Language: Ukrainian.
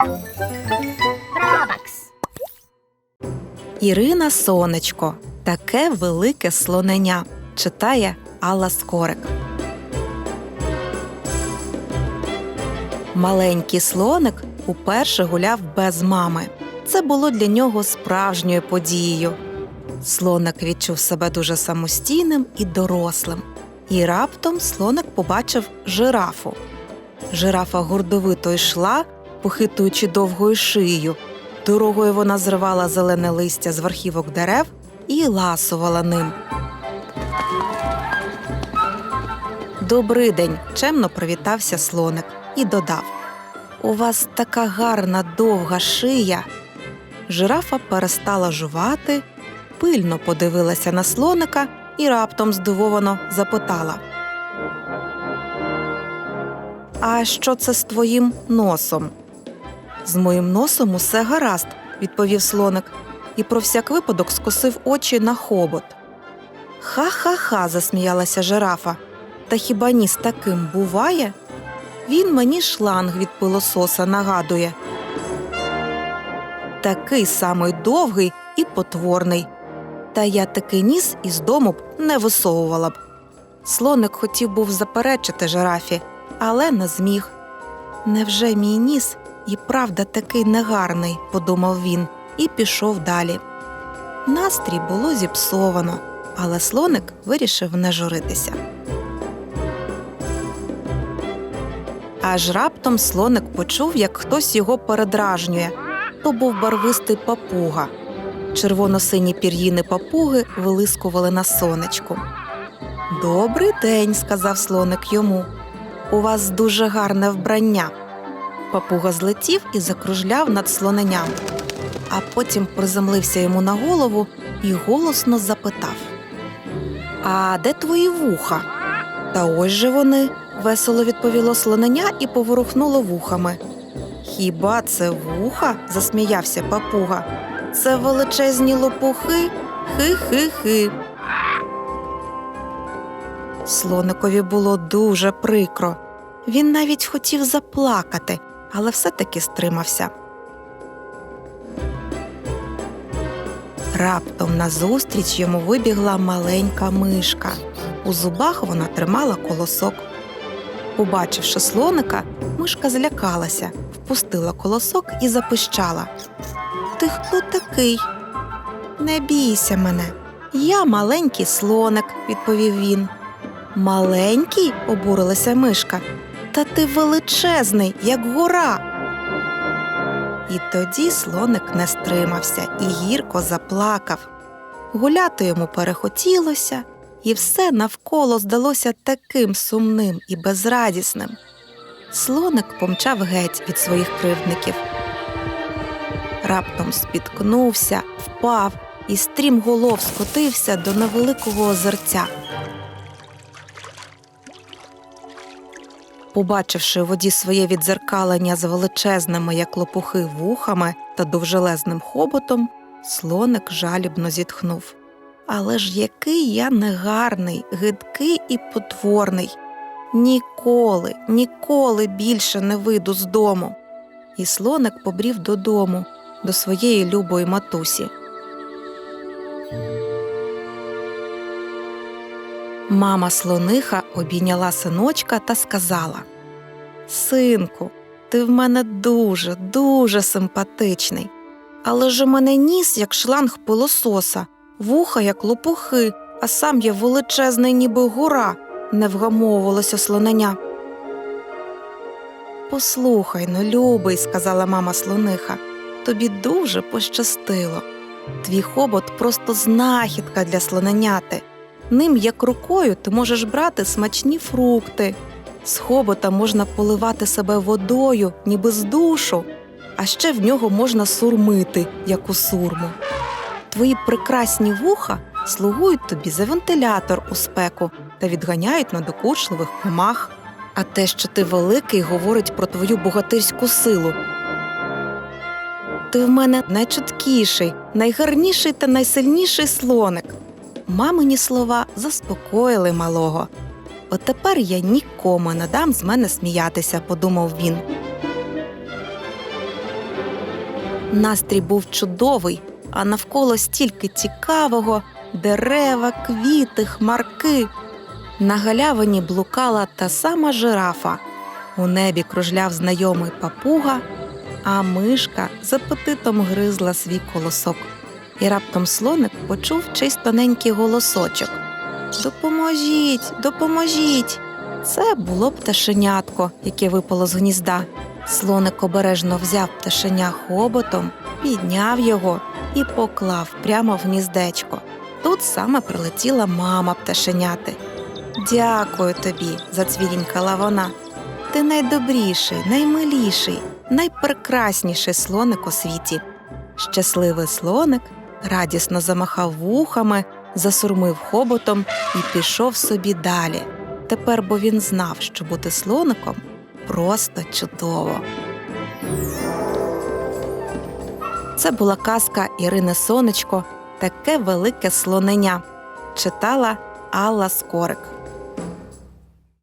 Робакс. Ірина Сонечко. Таке велике слоненя. Читає Алла Скорик. Маленький слоник уперше гуляв без мами. Це було для нього справжньою подією. Слоник відчув себе дуже самостійним і дорослим. І раптом слоник побачив жирафу. Жирафа гордовито йшла, похитуючи довгою шиєю. Дорогою вона зривала зелене листя з верхівок дерев і ласувала ним. Добрий день, чемно привітався слоник і додав: У вас така гарна довга шия. Жирафа перестала жувати, пильно подивилася на слоника і раптом здивовано запитала. А що це з твоїм носом? З моїм носом усе гаразд, відповів слоник, і про всяк випадок скосив очі на хобот. Ха-ха-ха, засміялася жирафа. Та хіба ніс таким буває? Він мені шланг від пилососа нагадує. Такий самий довгий і потворний. Та я такий ніс із дому б не висовувала б. Слоник хотів був заперечити жирафі, але не зміг. Невже мій ніс і правда такий негарний, подумав він, і пішов далі. Настрій було зіпсовано, але слоник вирішив не журитися. Аж раптом слоник почув, як хтось його передражнює. То був барвистий папуга. Червоно-сині пір'їни папуги вилискували на сонечку. Добрий день, сказав слоник йому. У вас дуже гарне вбрання. Папуга злетів і закружляв над слоненям, а потім приземлився йому на голову і голосно запитав: А де твої вуха? Та ось же вони, весело відповіло слоненя і поворухнуло вухами. Хіба це вуха? засміявся папуга. Це величезні лопухи. Хи-хи-хи. Слоникові було дуже прикро. Він навіть хотів заплакати, але все-таки стримався. Раптом назустріч йому вибігла маленька мишка. У зубах вона тримала колосок. Побачивши слоника, мишка злякалася, впустила колосок і запищала. Ти хто такий? Не бійся мене. Я маленький слоник, відповів він. Маленький? обурилася мишка. Та ти величезний, як гора. І тоді слоник не стримався і гірко заплакав. Гуляти йому перехотілося, і все навколо здалося таким сумним і безрадісним. Слоник помчав геть від своїх кривдників. Раптом спіткнувся, впав і стрімголов скотився до невеликого озерця. Побачивши у воді своє відзеркалення з величезними, як лопухи, вухами та довжелезним хоботом, слоник жалібно зітхнув. Але ж який я негарний, гидкий і потворний. Ніколи, ніколи більше не вийду з дому. І слоник побрів додому, до своєї любої матусі. Мама слониха обійняла синочка та сказала: Синку, ти в мене дуже, дуже симпатичний. Але ж у мене ніс, як шланг пилососа, вуха, як лопухи, а сам я величезний, ніби гора, не вгамовувалося слоненя. Послухай ну, любий, сказала мама слониха, тобі дуже пощастило. Твій хобот просто знахідка для слоненяти. Ним, як рукою, ти можеш брати смачні фрукти. З хобота можна поливати себе водою, ніби з душу, а ще в нього можна сурмити, як у сурму. Твої прекрасні вуха слугують тобі за вентилятор у спеку та відганяють надокучливих комах. А те, що ти великий, говорить про твою богатирську силу. Ти в мене найчуткіший, найгарніший та найсильніший слоник. Мамині слова заспокоїли малого. От тепер я нікому не дам з мене сміятися, подумав він. Настрій був чудовий, а навколо стільки цікавого дерева, квіти, хмарки. На галявині блукала та сама жирафа. У небі кружляв знайомий папуга, а мишка з апетитом гризла свій колосок. І раптом слоник почув чийсь тоненький голосочок. Допоможіть, допоможіть. Це було пташенятко, яке випало з гнізда. Слоник обережно взяв пташеня хоботом, підняв його і поклав прямо в гніздечко. Тут саме прилетіла мама пташеняти. Дякую тобі, зацвірінькала вона. Ти найдобріший, наймиліший, найпрекрасніший слоник у світі. Щасливий слоник радісно замахав вухами, засурмив хоботом і пішов собі далі. Тепер бо він знав, що бути слоником просто чудово. Це була казка Ірини Сонечко Таке велике слонення. Читала Алла Скорик.